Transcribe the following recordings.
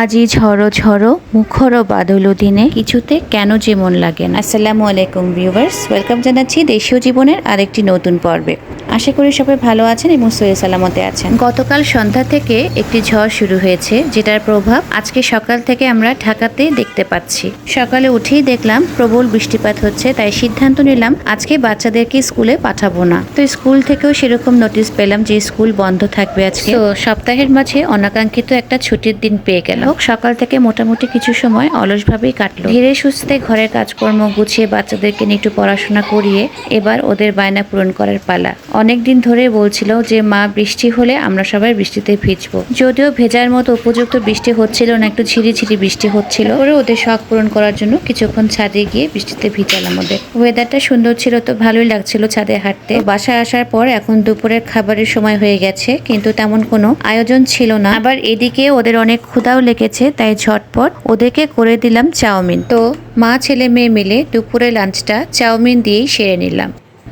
আজি ঝড়ো ঝড়ো মুখর বাদল দিনে কিছুতে কেন যে মন লাগে না। আসসালামু আলাইকুম ভিউভার্স ওয়েলকাম জানাচ্ছি দেশীয় জীবনের আরেকটি নতুন পর্বে। আশা করি সবাই ভালো আছেন এবং সহি সালামতে আছেন। গতকাল সন্ধ্যা থেকে একটি ঝড় শুরু হয়েছে যেটার প্রভাব আজকে সকাল থেকে আমরা ঢাকাতে দেখতে পাচ্ছি। সকালে উঠেই দেখলাম প্রবল বৃষ্টিপাত হচ্ছে তাই সিদ্ধান্ত নিলাম আজকে বাচ্চাদেরকে স্কুলে পাঠাবো না। তো স্কুল থেকেও সেরকম নোটিশ পেলাম যে স্কুল বন্ধ থাকবে আজকে। তো সপ্তাহের মাঝে অনাকাঙ্ক্ষিত একটা ছুটির দিন পেয়ে গেল সকাল থেকে মোটামুটি কিছু সময় অলসভাবেই কাটলো। ধীরে সুস্থে ঘরের কাজকর্ম গুছিয়ে বাচ্চাদেরকে নিয়ে একটু পড়াশোনা করিয়ে এবার ওদের বায়না পূরণ করার পালা। অনেক দিন ধরে বলছিল যে, মা, বৃষ্টি হলে আমরা সবাই বৃষ্টিতে ভিজবো। যদিও ভেজার মতো উপযুক্ত বৃষ্টি হচ্ছিল না, একটু ঝিরিঝিরি বৃষ্টি হচ্ছিল। ওরে ওদের শখ পূরণ করার জন্য কিছুক্ষণ ছাদে গিয়ে বৃষ্টিতে ভিজালাম ওদের। ওয়েদারটা সুন্দর ছিল তো, ভালোই লাগছিল ছাদে হাঁটতে। বাসায় আসার পর এখন দুপুরের খাবারের সময় হয়ে গেছে, কিন্তু তেমন কোনো আয়োজন ছিল না। আবার এদিকে ওদের অনেক ক্ষুধাও লেগেছে, তাই ঝটপট ওদেরকে করে দিলাম চাউমিন। তো, মা, ছেলে, মেয়ে মিলে দুপুরে লাঞ্চটা চাউমিন দিয়েই সেরে নিলাম।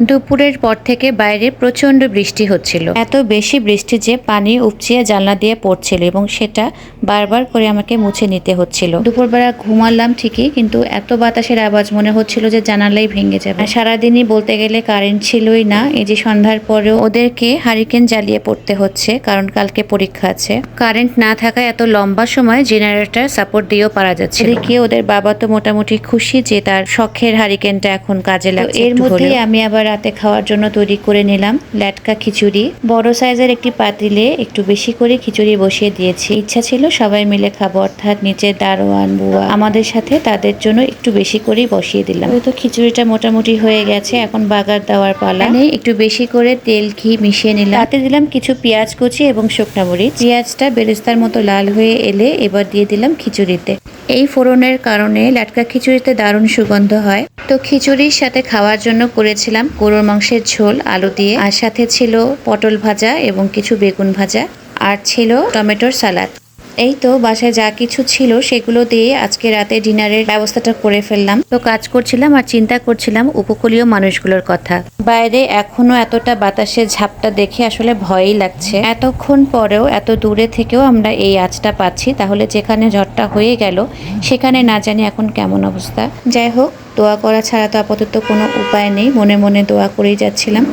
দুপুরের পর থেকে বাইরে প্রচণ্ড বৃষ্টি হচ্ছিল। এত বেশি বৃষ্টি যে পানি উপচিয়ে জানলা দিয়ে পড়ছিল এবং সেটা বারবার করে আমাকে মুছে নিতে হচ্ছিল। দুপুরবেলা ঘুমালাম ঠিকই কিন্তু এত বাতাসের আওয়াজ মনে হচ্ছিল যে জানালাই ভেঙে যাবে। সারাদিনই বলতে গেলে কারেন্ট ছিলই না এই যে সন্ধ্যার পরেও ওদেরকে হারিকেন জ্বালিয়ে পড়তে হচ্ছে কারণ কালকে পরীক্ষা আছে। কারেন্ট না থাকায় এত লম্বা সময় জেনারেটর সাপোর্ট দিয়েও পারা যাচ্ছে এদিকে ওদের বাবা তো মোটামুটি খুশি যে তার শখের হারিকেনটা এখন কাজে লাগছে এর মধ্যেই আমি আবার রাতে খাওয়ার জন্য তৈরি করে নিলাম ল্যাটকা খিচুড়ি। বড় সাইজের একটি পাতিলে একটু বেশি করে খিচুড়ি বসিয়ে দিয়েছি। ইচ্ছা ছিল সবাই মিলে খাব, অর্থাৎ নিচে দারোয়ান, বুয়া আমাদের সাথে তাদের জন্য একটু বেশি করেই বসিয়ে দিলাম। তো খিচুড়িটা মোটামুটি হয়ে গেছে, এখন বাগার দেওয়ার পালা। একটু বেশি করে তেল, ঘি মিশিয়ে নিলাম। তাতে দিলাম কিছু পেঁয়াজ কুচি এবং শুকনা মরিচ। পেঁয়াজটা বেরেস্তার মতো লাল হয়ে এলে এবার দিয়ে দিলাম খিচুড়িতে। এই ফোড়নের কারণে লাটকা খিচুড়িতে দারুণ সুগন্ধ হয়। তো খিচুড়ির সাথে খাওয়ার জন্য করেছিলাম গরুর মাংসের ঝোল, আলু দিয়ে, আর সাথে ছিল পটল ভাজা এবং কিছু বেগুন ভাজা, আর ছিল টমেটোর সালাদ। এই তো বাসায় যা কিছু ছিল সেগুলো দিয়ে আজকে রাতে ডিনারের ব্যবস্থাটা করে ফেললাম। তো কাজ করছিলাম আর চিন্তা করছিলাম উপকূলীয় মানুষগুলোর কথা। বাইরে এখনও এতটা বাতাসের ঝাপটা দেখে আসলে ভয়ই লাগছে। এতক্ষণ পরেও এত দূরে থেকেও আমরা এই আঁচটা পাচ্ছি, তাহলে যেখানে ঝড়টা হয়ে গেল, সেখানে না জানি এখন কেমন অবস্থা। যাই হোক, দোয়া করা ছাড়া তো আপাতত কোনো উপায় নেই। মনে মনে দোয়া করেই যাচ্ছিলাম।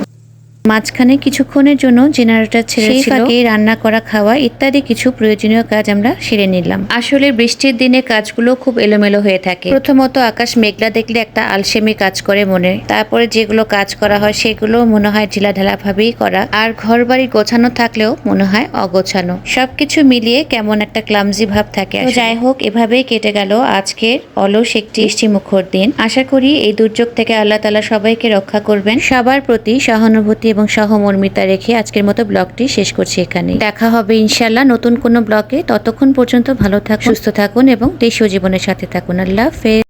মাঝখানে কিছুক্ষণের জন্য জেনারেটর ছেড়ে সেই ফাঁকে রান্না করা খাওয়া ইত্যাদি কিছু প্রয়োজনীয় কাজ আমরা সেরে নিলাম। আসলে বৃষ্টির দিনে কাজগুলো খুব এলোমেলো হয়ে থাকে। প্রথমত আকাশ মেঘলা দেখলে একটা আলসেমি কাজ করে মনে। তারপরে যেগুলো কাজ করা হয় সেগুলো মনে হয় ঢিলাঢালা ভাবেই করা। আর ঘর বাড়ি গোছানো থাকলেও মনে হয় অগোছানো সবকিছু মিলিয়ে কেমন একটা ক্লামজি ভাব থাকে যাই হোক এভাবেই কেটে গেল আজকের অলস একটি বৃষ্টি মুখর দিন। আশা করি এই দুর্যোগ থেকে আল্লাহ তালা সবাইকে রক্ষা করবেন। সবার প্রতি সহানুভূতি এবং সহমর্মিতা রেখে আজকের মতো ব্লগটি শেষ করছি এখানে দেখা হবে ইনশাল্লাহ নতুন কোনো ব্লগে। ততক্ষণ পর্যন্ত ভালো থাকুন, সুস্থ থাকুন এবং দেশীয় জীবনের সাথে থাকুন। আল্লাহ হাফেজ।